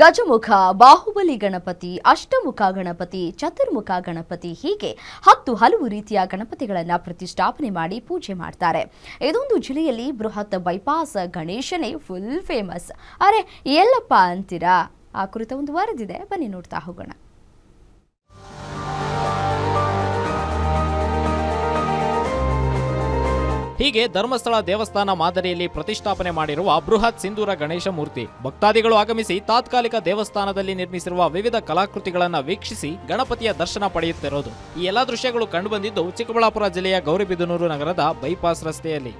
ಗಜಮುಖ, ಬಾಹುಬಲಿ ಗಣಪತಿ, ಅಷ್ಟಮುಖ ಗಣಪತಿ, ಚತುರ್ಮುಖ ಗಣಪತಿ ಹೀಗೆ ಹತ್ತು ಹಲವು ರೀತಿಯ ಗಣಪತಿಗಳನ್ನು ಪ್ರತಿಷ್ಠಾಪನೆ ಮಾಡಿ ಪೂಜೆ ಮಾಡ್ತಾರೆ. ಇದೊಂದು ಜಿಲ್ಲೆಯಲ್ಲಿ ಬೃಹತ್ ಬೈಪಾಸ್ ಗಣೇಶನೇ ಫುಲ್ ಫೇಮಸ್ ಅರೆ, ಎಲ್ಲಪ್ಪ ಅಂತೀರಾ? ಆ ಕುರಿತ ಒಂದು ವರದಿದೆ. ಬನ್ನಿ ನೋಡ್ತಾ ಹೋಗೋಣ. ಹೀಗೆ ಧರ್ಮಸ್ಥಳ ದೇವಸ್ಥಾನ ಮಾದರಿಯಲ್ಲಿ ಪ್ರತಿಷ್ಠಾಪನೆ ಮಾಡಿರುವ ಬೃಹತ್ ಸಿಂಧೂರ ಗಣೇಶ ಮೂರ್ತಿ. ಭಕ್ತಾದಿಗಳು ಆಗಮಿಸಿ ತಾತ್ಕಾಲಿಕ ದೇವಸ್ಥಾನದಲ್ಲಿ ನಿರ್ಮಿಸಿರುವ ವಿವಿಧ ಕಲಾಕೃತಿಗಳನ್ನು ವೀಕ್ಷಿಸಿ ಗಣಪತಿಯ ದರ್ಶನ ಪಡೆಯುತ್ತಿರೋದು ಈ ಎಲ್ಲಾ ದೃಶ್ಯಗಳು ಕಂಡುಬಂದಿದ್ದು ಚಿಕ್ಕಬಳ್ಳಾಪುರ ಜಿಲ್ಲೆಯ ಗೌರಿಬಿದನೂರು ನಗರದ ಬೈಪಾಸ್ ರಸ್ತೆಯಲ್ಲಿ.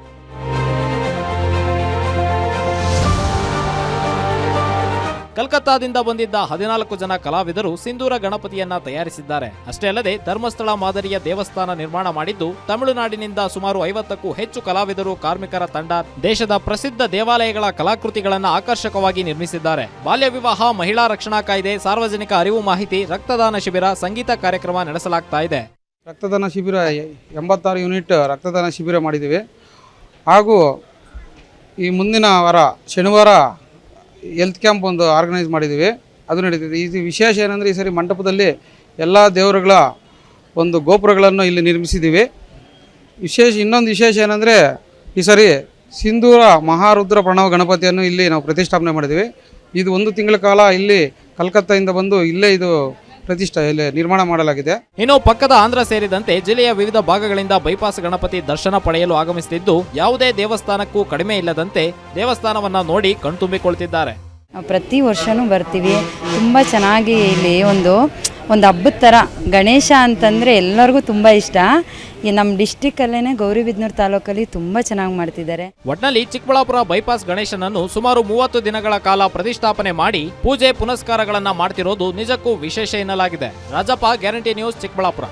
ಕಲ್ಕತ್ತಾದಿಂದ ಬಂದಿದ್ದ ಹದಿನಾಲ್ಕು ಜನ ಕಲಾವಿದರು ಸಿಂಧೂರ ಗಣಪತಿಯನ್ನ ತಯಾರಿಸಿದ್ದಾರೆ. ಅಷ್ಟೇ ಅಲ್ಲದೆ ಧರ್ಮಸ್ಥಳ ಮಾದರಿಯ ದೇವಸ್ಥಾನ ನಿರ್ಮಾಣ ಮಾಡಿದ್ದು ತಮಿಳುನಾಡಿನಿಂದ ಸುಮಾರು ಐವತ್ತಕ್ಕೂ ಹೆಚ್ಚು ಕಲಾವಿದರು, ಕಾರ್ಮಿಕರ ತಂಡ, ದೇಶದ ಪ್ರಸಿದ್ಧ ದೇವಾಲಯಗಳ ಕಲಾಕೃತಿಗಳನ್ನು ಆಕರ್ಷಕವಾಗಿ ನಿರ್ಮಿಸಿದ್ದಾರೆ. ಬಾಲ್ಯ ವಿವಾಹ, ಮಹಿಳಾ ರಕ್ಷಣಾ ಕಾಯ್ದೆ, ಸಾರ್ವಜನಿಕ ಅರಿವು ಮಾಹಿತಿ, ರಕ್ತದಾನ ಶಿಬಿರ, ಸಂಗೀತ ಕಾರ್ಯಕ್ರಮ ನಡೆಸಲಾಗ್ತಾ ಇದೆ. ರಕ್ತದಾನ ಶಿಬಿರ, ಎಂಬತ್ತಾರು ಯೂನಿಟ್ ರಕ್ತದಾನ ಶಿಬಿರ ಮಾಡಿದ್ದೀವಿ. ಹಾಗೂ ಈ ಮುಂದಿನ ವಾರ, ಶನಿವಾರ ಹೆಲ್ತ್ ಕ್ಯಾಂಪ್ ಒಂದು ಆರ್ಗನೈಸ್ ಮಾಡಿದ್ದೀವಿ ಅದು ನಡೀತಿದೆ ಇದು ವಿಶೇಷ ಏನಂದರೆ ಈ ಸರಿ ಮಂಟಪದಲ್ಲಿ ಎಲ್ಲ ದೇವರುಗಳ ಒಂದು ಗೋಪುರಗಳನ್ನು ಇಲ್ಲಿ ನಿರ್ಮಿಸಿದ್ದೀವಿ ವಿಶೇಷ, ಇನ್ನೊಂದು ವಿಶೇಷ ಏನಂದರೆ ಈ ಸರಿ ಸಿಂಧೂರ ಮಹಾರುದ್ರ ಪ್ರಣವ ಗಣಪತಿಯನ್ನು ಇಲ್ಲಿ ನಾವು ಪ್ರತಿಷ್ಠಾಪನೆ ಮಾಡಿದ್ದೀವಿ ಇದು ಒಂದು ತಿಂಗಳ ಕಾಲ ಇಲ್ಲಿ ಕಲ್ಕತ್ತಾಯಿಂದ ಬಂದು ಇಲ್ಲೇ ಇದು ಪ್ರತಿಷ್ಠಾ ಇಲ್ಲಿ ನಿರ್ಮಾಣ ಮಾಡಲಾಗಿದೆ. ಇನ್ನು ಪಕ್ಕದ ಆಂಧ್ರ ಸೇರಿದಂತೆ ಜಿಲ್ಲೆಯ ವಿವಿಧ ಭಾಗಗಳಿಂದ ಬೈಪಾಸ್ ಗಣಪತಿ ದರ್ಶನ ಪಡೆಯಲು ಆಗಮಿಸುತ್ತಿದ್ದು ಯಾವುದೇ ದೇವಸ್ಥಾನಕ್ಕೂ ಕಡಿಮೆ ಇಲ್ಲದಂತೆ ದೇವಸ್ಥಾನವನ್ನ ನೋಡಿ ಕಣ್ತುಂಬಿಕೊಳ್ತಿದ್ದಾರೆ. ನಾವು ಪ್ರತಿ ವರ್ಷನೂ ಬರ್ತೀವಿ. ತುಂಬ ಚೆನ್ನಾಗಿ ಇಲ್ಲಿ ಒಂದು ಒಂದು ಹಬ್ಬದ ಥರ ಗಣೇಶ ಅಂತಂದರೆ ಎಲ್ಲರಿಗೂ ತುಂಬ ಇಷ್ಟ. ಈ ನಮ್ಮ ಡಿಸ್ಟಿಕ್ಕಲ್ಲೇ ಗೌರಿಬಿದನೂರು ತಾಲೂಕಲ್ಲಿ ತುಂಬ ಚೆನ್ನಾಗಿ ಮಾಡ್ತಿದ್ದಾರೆ. ಒಟ್ನಲ್ಲಿ ಚಿಕ್ಕಬಳ್ಳಾಪುರ ಬೈಪಾಸ್ ಗಣೇಶನನ್ನು ಸುಮಾರು ಮೂವತ್ತು ದಿನಗಳ ಕಾಲ ಪ್ರತಿಷ್ಠಾಪನೆ ಮಾಡಿ ಪೂಜೆ ಪುನಸ್ಕಾರಗಳನ್ನು ಮಾಡ್ತಿರೋದು ನಿಜಕ್ಕೂ ವಿಶೇಷ ಎನ್ನಲಾಗಿದೆ. Rajappa guarantee news Chikkaballapur.